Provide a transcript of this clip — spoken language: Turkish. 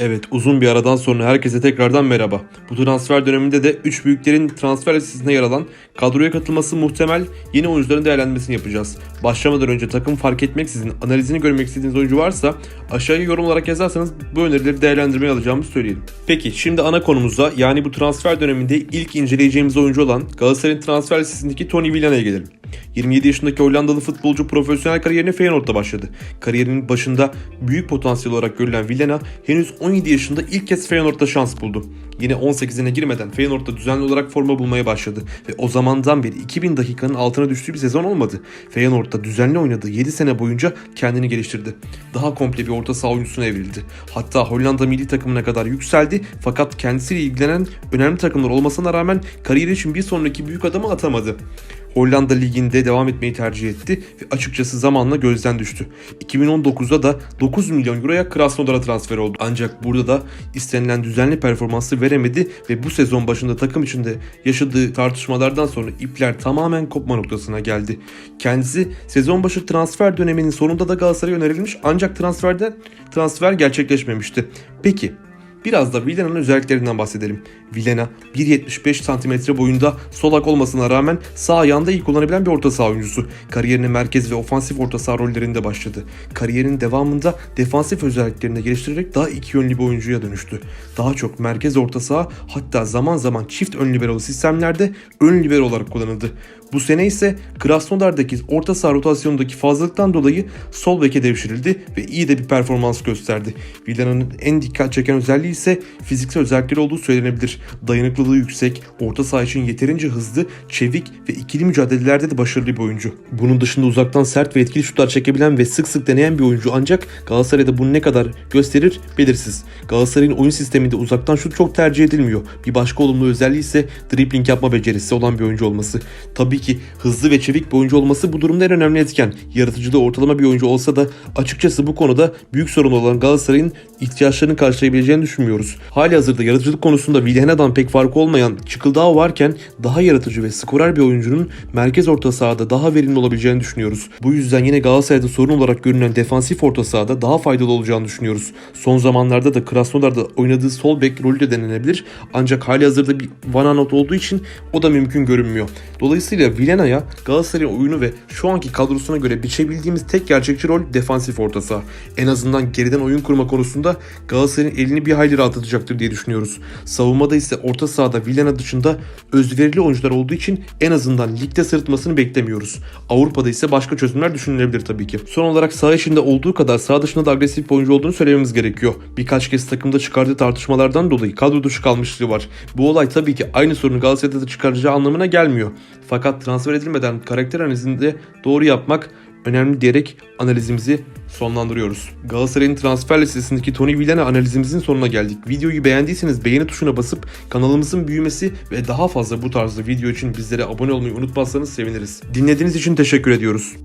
Evet uzun bir aradan sonra herkese tekrardan merhaba. Bu transfer döneminde de 3 büyüklerin transfer listesinde yer alan kadroya katılması muhtemel yeni oyuncuların değerlendirmesini yapacağız. Başlamadan önce takım fark etmeksizin analizini görmek istediğiniz oyuncu varsa aşağıya yorum olarak yazarsanız bu önerileri değerlendirmeye alacağımızı söyleyelim. Peki şimdi ana konumuza yani bu transfer döneminde ilk inceleyeceğimiz oyuncu olan Galatasaray'ın transfer listesindeki Tony Villana'ya gelelim. 27 yaşındaki Hollandalı futbolcu profesyonel kariyerine Feyenoord'da başladı. Kariyerinin başında büyük potansiyel olarak görülen Villena henüz 17 yaşında ilk kez Feyenoord'da şans buldu. Yine 18'ine girmeden Feyenoord'da düzenli olarak forma bulmaya başladı ve o zamandan beri 2000 dakikanın altına düştüğü bir sezon olmadı. Feyenoord'da düzenli oynadığı 7 sene boyunca kendini geliştirdi. Daha komple bir orta saha oyuncusuna evrildi. Hatta Hollanda milli takımına kadar yükseldi fakat kendisiyle ilgilenen önemli takımlar olmasına rağmen kariyeri için bir sonraki büyük adımı atamadı. Hollanda Ligi'nde devam etmeyi tercih etti ve açıkçası zamanla gözden düştü. 2019'da da 9 milyon euroya Krasnodar'a transfer oldu. Ancak burada da istenilen düzenli performansı veremedi ve bu sezon başında takım içinde yaşadığı tartışmalardan sonra ipler tamamen kopma noktasına geldi. Kendisi sezon başı transfer döneminin sonunda da Galatasaray'a önerilmiş ancak transferden transfer gerçekleşmemişti. Peki Biraz da Villana'nın özelliklerinden bahsedelim. Villana 1.75 cm boyunda solak olmasına rağmen sağ ayağında iyi kullanabilen bir orta saha oyuncusu. Kariyerine merkez ve ofansif orta saha rollerinde başladı. Kariyerinin devamında defansif özelliklerini geliştirerek daha iki yönlü bir oyuncuya dönüştü. Daha çok merkez orta saha hatta zaman zaman çift ön libero sistemlerde ön libero olarak kullanıldı. Bu sene ise Krasnodar'daki orta saha rotasyonundaki fazlalıktan dolayı sol beke devşirildi ve iyi de bir performans gösterdi. Villana'nın en dikkat çeken özelliği ise fiziksel özellikleri olduğu söylenebilir. Dayanıklılığı yüksek, orta saha için yeterince hızlı, çevik ve ikili mücadelelerde de başarılı bir oyuncu. Bunun dışında uzaktan sert ve etkili şutlar çekebilen ve sık sık deneyen bir oyuncu ancak Galatasaray'da bunu ne kadar gösterir belirsiz. Galatasaray'ın oyun sisteminde uzaktan şut çok tercih edilmiyor. Bir başka olumlu özelliği ise dribbling yapma becerisi olan bir oyuncu olması. Tabii ki hızlı ve çevik bir oyuncu olması bu durumda en önemli etken. Yaratıcılığı ortalama bir oyuncu olsa da açıkçası bu konuda büyük sorun olan Galatasaray'ın ihtiyaçlarını karşılayabileceğini düşünmüyoruz. Hali hazırda yaratıcılık konusunda Vilhena'dan pek farkı olmayan Çıkıldağ varken daha yaratıcı ve skorer bir oyuncunun merkez orta sahada daha verimli olabileceğini düşünüyoruz. Bu yüzden yine Galatasaray'da sorun olarak görünen defansif orta sahada daha faydalı olacağını düşünüyoruz. Son zamanlarda da Krasnodar'da oynadığı sol bek rolü de denenebilir. Ancak hali hazırda bir Van Aanholt olduğu için o da mümkün görünmüyor. Dolayısıyla Vilhena'ya Galatasaray'ın oyunu ve şu anki kadrosuna göre biçebildiğimiz tek gerçekçi rol defansif orta saha. En azından geriden oyun kurma konusunda Galatasaray'ın elini bir hayli rahatlatacaktır diye düşünüyoruz. Savunmada ise orta sahada Villena dışında özverili oyuncular olduğu için en azından ligde sırıtmasını beklemiyoruz. Avrupa'da ise başka çözümler düşünülebilir tabii ki. Son olarak saha içinde olduğu kadar saha dışında da agresif bir oyuncu olduğunu söylememiz gerekiyor. Birkaç kez takımda çıkardığı tartışmalardan dolayı kadro dışı kalmışlığı var. Bu olay tabii ki aynı sorunu Galatasaray'da da çıkaracağı anlamına gelmiyor. Fakat transfer edilmeden karakter analizini doğru yapmak önemli diyerek analizimizi sonlandırıyoruz. Galatasaray'ın transfer listesindeki Tony Villana analizimizin sonuna geldik. Videoyu beğendiyseniz beğeni tuşuna basıp kanalımızın büyümesi ve daha fazla bu tarzda video için bizlere abone olmayı unutmazsanız seviniriz. Dinlediğiniz için teşekkür ediyoruz.